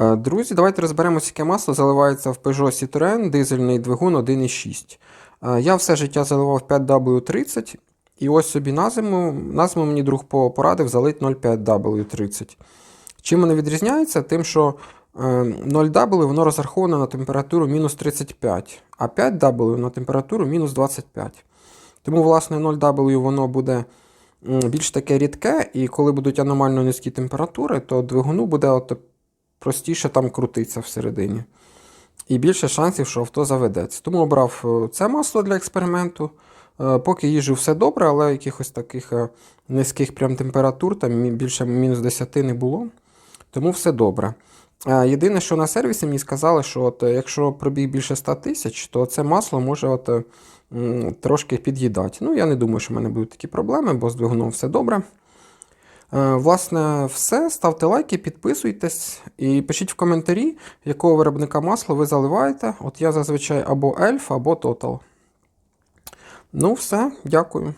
Е, Друзі, давайте розберемося, яке масло заливається в Peugeot Citroën дизельний двигун 1.6. Е, Я все життя заливав 5W30, і ось собі на зиму, на зиму мені друг по- порадив залити 0,5W30. Чим воно відрізняється? Тим, що е, 0W воно розраховано на температуру мінус 35, а 5W на температуру мінус 25. Тому, власне, 0W воно буде більш таке рідке, і коли будуть аномально низькі температури, то двигуну буде от простіше там крутитися всередині. І більше шансів, що авто заведеться. Тому обрав е, це масло для експерименту. Е, Поки їжу все добре, але якихось таких е, низьких прям температур, там більше мінус 10 не було. Тому все добре. Єдине, що на сервісі мені сказали, що от, якщо пробіг більше 100 тисяч, то це масло може от, трошки під'їдати. Ну, я не думаю, що в мене будуть такі проблеми, бо з двигуном все добре. Е, Власне, все. Ставте лайки, підписуйтесь і пишіть в коментарі, якого виробника масла ви заливаєте. От я зазвичай або Ельф, або Total. Ну, все, дякую.